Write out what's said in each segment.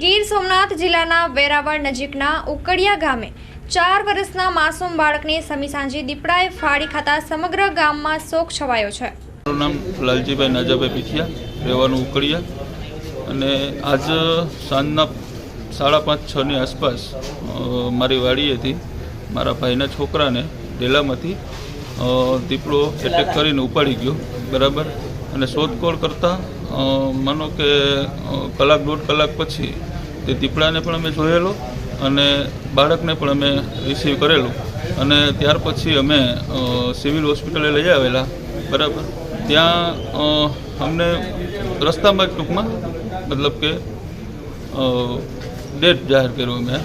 ગીર સોમનાથ જિલ્લાના વેરાવળ નજીકના ઉકડિયા ગામે ચાર વર્ષના માસૂમ બાળકને સમી સાંજે દીપડાએ ફાડી ખાતા સમગ્ર ગામમાં શોક છવાયો છે. મારું નામ લાલજીભાઈ નાજાભાઈ પીઠિયા, રહેવાનું ઉકડિયા અને આજ સાંજના સાડા પાંચ છની આસપાસ મારી વાડી હતી, મારા ભાઈના છોકરાને ડેલામાંથી દીપડો એટેક કરીને ઉપાડી ગયો, બરાબર? અને શોધખોળ કરતાં માનો કે કલાક, દોઢ કલાક પછી તે દીપડાને પણ અમે જોયેલો અને બાળકને પણ અમે રિસીવ કરેલું. અને ત્યાર પછી અમે સિવિલ હોસ્પિટલે લઈ આવેલા. બરાબર? ત્યાં અમને રસ્તામાં જ ટૂંકમાં, મતલબ કે ડેટ જાહેર કર્યું અમે.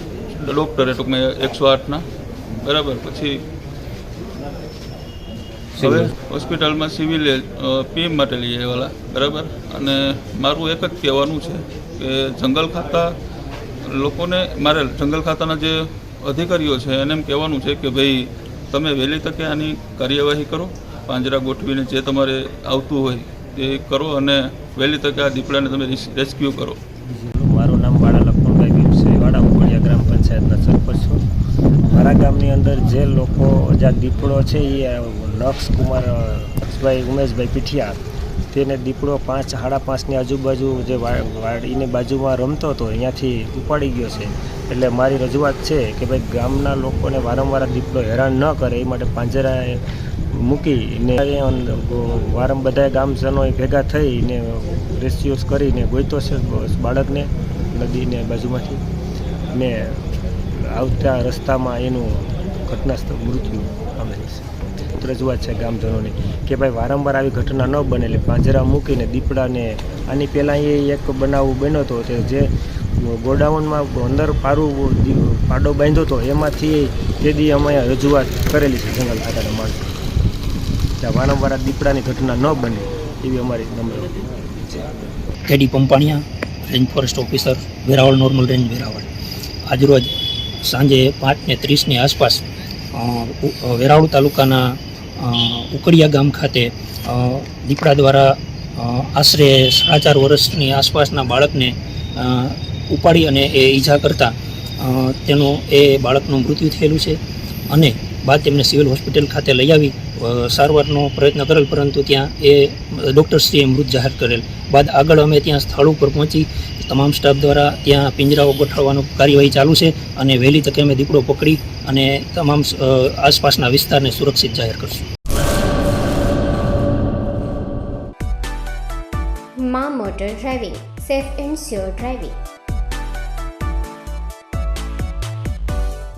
ડૉક્ટરે ટૂંકમાં એકસો આઠના. બરાબર? પછી હવે હોસ્પિટલમાં સિવિલ પીએમ માટે લઈ આવેલા બરાબર? અને મારું એક જ કહેવાનું છે કે જંગલ ખાતા લોકોને મારે જંગલ ખાતાના જે અધિકારીઓ છે એને એમ કહેવાનું છે કે ભાઈ તમે વહેલી તકે આની કાર્યવાહી કરો પાંજરા ગોઠવીને જે તમારે આવતું હોય એ કરો અને વહેલી તકે આ દીપડાને તમે રેસ્ક્યુ કરો. મારું નામ ભીમસે ગ્રામ પંચાયતના સરપંચ છું. મારા ગામની અંદર જે લોકો જ્યાં દીપડો છે એ નક્ષ કુમાર નક્ષભાઈ, ઉમેશભાઈ પીઠિયા, તેને દીપડો પાંચ, સાડા પાંચની આજુબાજુ જે વાડીની બાજુમાં રમતો હતો, અહીંયાથી ઉપાડી ગયો છે. એટલે મારી રજૂઆત છે કે ભાઈ ગામના લોકોને વારંવાર દીપડો હેરાન ન કરે, એ માટે પાંજરાએ મૂકીને વારંવાર બધા ગામજનો ભેગા થઈને રેસ્ક્યુઝ કરીને ગોઈતો છે બાળકને નદીને બાજુમાંથી. ને આવતા રસ્તામાં એનું ઘટનાસ્થળ મૃત્યુ પામેલ છે. રજૂઆત છે ગામજનોની કે ભાઈ વારંવાર આવી ઘટના ન બને એટલે પાંજરા મૂકીને દીપડાને આની પહેલાં એ એક બનાવ બન્યો હતો કે જે ગોડાઉનમાં અંદર પારું પાડો બાંધ્યો હતો, એમાંથી તે દી અમે રજૂઆત કરેલી છે જંગલ ખાતાના માણસો. ત્યાં વારંવાર આ દીપડાની ઘટના ન બને એવી અમારી નમ્ર છે. KD Pampaniya, range forest officer, Veraval, normal range Veraval. આજરોજ સાંજે પાંચને ત્રીસની આસપાસ વેરાવળ તાલુકાના ઉકડિયા ગામ ખાતે દીપડા દ્વારા આશરે સાડા ચાર વર્ષની આસપાસના બાળકને ઉપાડી અને એ ઈજા કરતાં તેનું, એ બાળકનું મૃત્યુ થયેલું છે. અને બાદ તેમને સિવિલ હોસ્પિટલ ખાતે લઈ આવી સારવારનો પ્રયત્ન કરેલ, પરંતુ ત્યાં એ ડૉક્ટરશ્રીએ મૃત જાહેર કરેલ. બાદ આગળ અમે ત્યાં સ્થળ ઉપર પહોંચી, તમામ સ્ટાફ દ્વારા ત્યાં પિંજરાઓ ગોઠવવાનું કાર્યવાહી ચાલુ છે અને વહેલી તકે અમે દીપડો પકડી અને તમામ આસપાસના વિસ્તારને સુરક્ષિત જાહેર કરશું. મા motor driving, safe and sure driving.